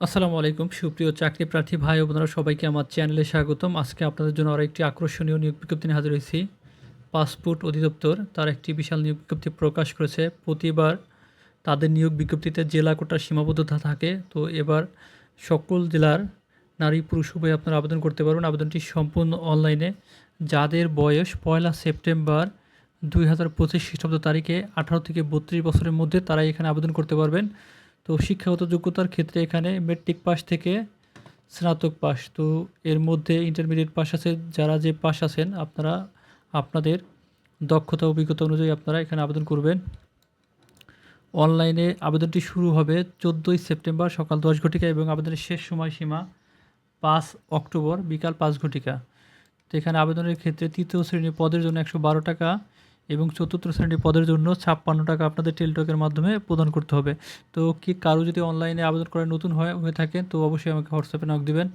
আসসালামু আলাইকুম। সুপ্রিয় চাকরি প্রার্থী ভাই বোনেরা, সবাইকে আমার চ্যানেলে স্বাগতম। আজকে আপনাদের জন্য আরও একটি আকর্ষণীয় নিয়োগ বিজ্ঞপ্তি নিয়ে হাজির হয়েছি। পাসপোর্ট অধিদপ্তর তার একটি বিশাল নিয়োগ বিজ্ঞপ্তি প্রকাশ করেছে। প্রতিবার তাদের নিয়োগ বিজ্ঞপ্তিতে জেলা কোটার সীমাবদ্ধতা থাকে। তো এবার সকল জেলার নারী পুরুষ উভয় আপনারা আবেদন করতে পারবেন। আবেদনটি সম্পূর্ণ অনলাইনে। যাদের বয়স পয়লা সেপ্টেম্বর দুই হাজার পঁচিশ খ্রিস্টাব্দ তারিখে আঠারো থেকে বত্রিশ বছরের মধ্যে তারা এখানে আবেদন করতে পারবেন। তো শিক্ষাগত যোগ্যতার ক্ষেত্রে এখানে মেট্রিক পাস থেকে স্নাতক পাস তো এর মধ্যে ইন্টারমিডিয়েট পাস আছে। যারা যে পাস আছেন, আপনারা, আপনাদের দক্ষতা, অভিজ্ঞতা অনুযায়ী আপনারা এখানে আবেদন করবেন। অনলাইনে আবেদনটি শুরু হবে চোদ্দোই সেপ্টেম্বর সকাল দশ ঘটিকা এবং আবেদনের শেষ সময়সীমা পাঁচ অক্টোবর বিকাল পাঁচ ঘটিকা। তো এখানে আবেদনের ক্ষেত্রে তৃতীয় শ্রেণির পদের জন্য একশো বারো টাকা এবং চতুর্থ শ্রেণির পদের জন্য ছাপ্পান্ন টাকা আপনাদের টেলটকের মাধ্যমে প্রদান করতে হবে। তো কি কারও যদি অনলাইনে আবেদন করা নতুন হয়ে হয়ে থাকে, তো অবশ্যই আমাকে হোয়াটসঅ্যাপে নক দেবেন।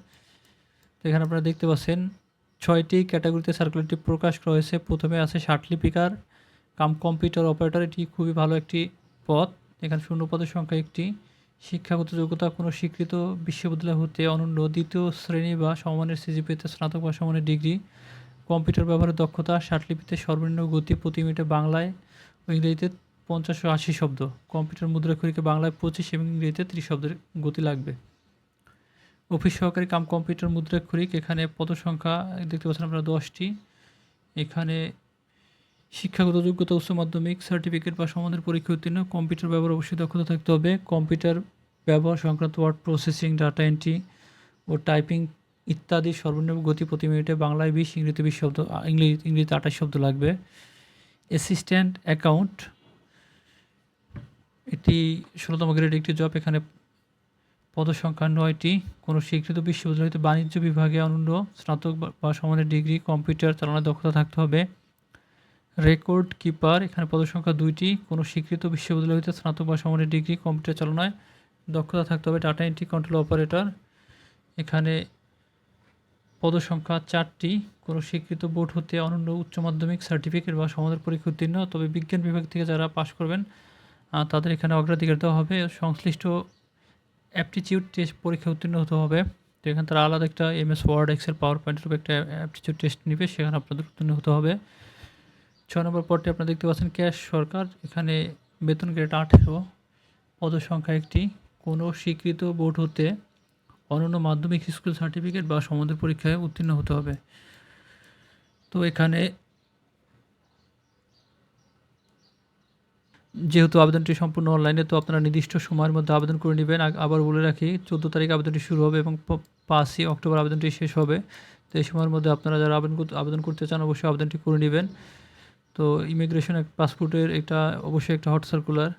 তো এখানে আপনারা দেখতে পাচ্ছেন, ছয়টি ক্যাটাগরিতে সার্কুলারটি প্রকাশ করা হয়েছে প্রথমে আছে ষাটলিপিকার কাম কম্পিউটার অপারেটর, এটি খুবই ভালো একটি পদ এখানে শূন্য পদের সংখ্যা একটি। শিক্ষাগত যোগ্যতা কোনো স্বীকৃত বিশ্ববিদ্যালয় হতে অনন্য। দ্বিতীয় শ্রেণি বা সমানের সিজিপিতে স্নাতক বা সমানের ডিগ্রি। কম্পিউটার ব্যবহারের দক্ষতা ষাটলিপিতে সর্বনিম্ন গতি প্রতি মিনিটে বাংলায় ও ইংরেজিতে পঞ্চাশ ও আশি শব্দ। কম্পিউটার মুদ্রাক্ষরিকে বাংলায় পঁচিশ এবং ইংরেজিতে ত্রিশ শব্দের গতি লাগবে। অফিস সহকারী কাম কম্পিউটার মুদ্রাক্ষরিক, এখানে পদসংখ্যা দেখতে পাচ্ছেন আপনারা দশটি। এখানে শিক্ষাগত যোগ্যতা, উচ্চ মাধ্যমিক, সার্টিফিকেট বা সমানের পরীক্ষা উত্তীর্ণ, কম্পিউটার ব্যবহার অবশ্যই দক্ষতা থাকতে হবে। কম্পিউটার ব্যবহার সংক্রান্ত ওয়ার্ড প্রসেসিং, ডাটা এন্ট্রি ও টাইপিং ইত্যাদি সর্বনিম্ন গতি প্রতি মিনিটে বাংলায় বিশ, ইংরেজিতে বিশ শব্দ ইংলিশ ইংরেজিতে আঠাশ শব্দ লাগবে। অ্যাসিস্ট্যান্ট অ্যাকাউন্ট এটি ষোলোতম গ্রেড একটি জব এখানে পদসংখ্যা নয়টি। কোনো স্বীকৃত বিশ্ববিদ্যালয় হতে বাণিজ্য বিভাগে অনন্য স্নাতক বা- সমানের ডিগ্রি, কম্পিউটার চালানোর দক্ষতা থাকতে হবে। রেকর্ড কিপার এখানে পদসংখ্যা দুইটি। কোনো স্বীকৃত বিশ্ববিদ্যালয় হতে স্নাতক বা সমানের ডিগ্রি, কম্পিউটার চালনায় দক্ষতা থাকতে হবে। ডাটা এন্ট্রি কন্ট্রোল অপারেটর এখানে পদসংখ্যা চারটি, কোনো স্বীকৃত বোর্ড হতে অনন্য উচ্চ মাধ্যমিক সার্টিফিকেট বা সমাধান পরীক্ষা উত্তীর্ণ, তবে বিজ্ঞান বিভাগ থেকে যারা পাশ করবেন তাদের এখানে অগ্রাধিকার দেওয়া হবে। সংশ্লিষ্ট অ্যাপটিটিউড টেস্ট পরীক্ষা উত্তীর্ণ হতে হবে। তো এখানে তারা আলাদা একটা M S Word, Excel, power পয়েন্টের উপর একটা অ্যাপটিটিউড টেস্ট নেবে, সেখানে আপনাদের উত্তীর্ণ হতে হবে। ছ নম্বর পরটি আপনারা দেখতে পাচ্ছেন, ক্যাশ সরকার। এখানে বেতন গ্রেড আঠেরো, পদসংখ্যা একটি। কোনো স্বীকৃত বোর্ড হতে অনন্য মাধ্যমিক স্কুল সার্টিফিকেট বা সমাধান পরীক্ষায় উত্তীর্ণ হতে হবে। তো এখানে যেহেতু আবেদনটি সম্পূর্ণ অনলাইনে, তো আপনারা নির্দিষ্ট সময়ের মধ্যে আবেদন করে নেবেন। আবার বলে রাখি, চোদ্দ তারিখ আবেদনটি শুরু হবে এবং পাঁচই অক্টোবর আবেদনটি শেষ হবে। তো এই সময়ের মধ্যে আপনারা যারা আবেদন আবেদন করতে চান, অবশ্যই আবেদনটি করে নেবেন। তো ইমিগ্রেশন এক পাসপোর্টের একটা অবশ্যই একটা হট সার্কুলার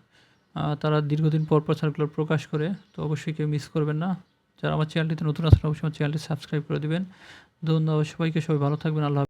তারা দীর্ঘদিন পর পর সার্কুলার প্রকাশ করে, তো অবশ্যই কেউ মিস করবেন না। যারা আমার চ্যানেলটিতে নতুন আসলে অবশ্যই আমার চ্যানেলটি সাবস্ক্রাইব করে দেবেন ধন্যবাদ সবাইকে, সবাই ভালো থাকবেন, আল্লাহ।